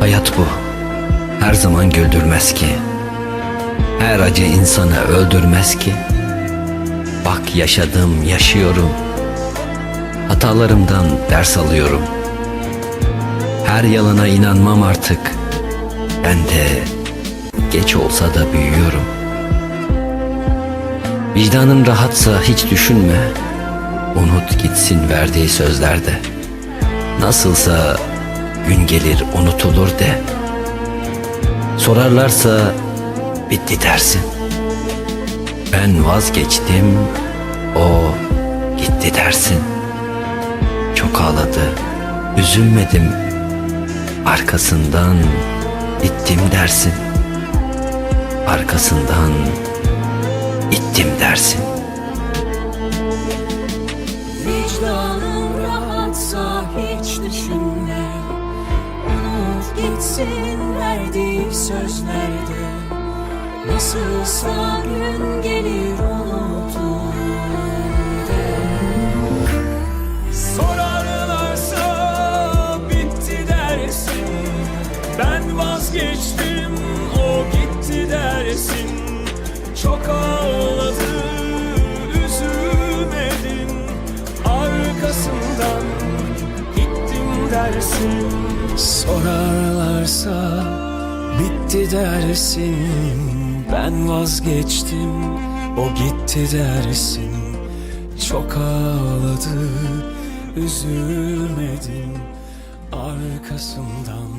Hayat bu. Her zaman güldürmez ki. Her acı insanı öldürmez ki. Bak yaşadım, yaşıyorum. Hatalarımdan ders alıyorum. Her yalana inanmam artık. Ben de geç olsa da büyüyorum.'' Vicdanın rahatsa hiç düşünme. Unut gitsin verdiği sözlerde. Nasılsa gün gelir unutulur de. Sorarlarsa bitti dersin. Ben vazgeçtim, o gitti dersin. Çok ağladı, üzülmedim. Arkasından ittim dersin. Arkasından ittim dersin. Vicdanın rahatsa hiç düşünme. Unut gitsin verdiği sözlerde. Nasılsa gün gelir unutur Sorarlarsa bitti dersin. Ben vazgeçtim gittim dersin Sorarlarsa bitti dersin. Ben vazgeçtim o gitti dersin. Çok ağladı, üzülmedim. Arkasından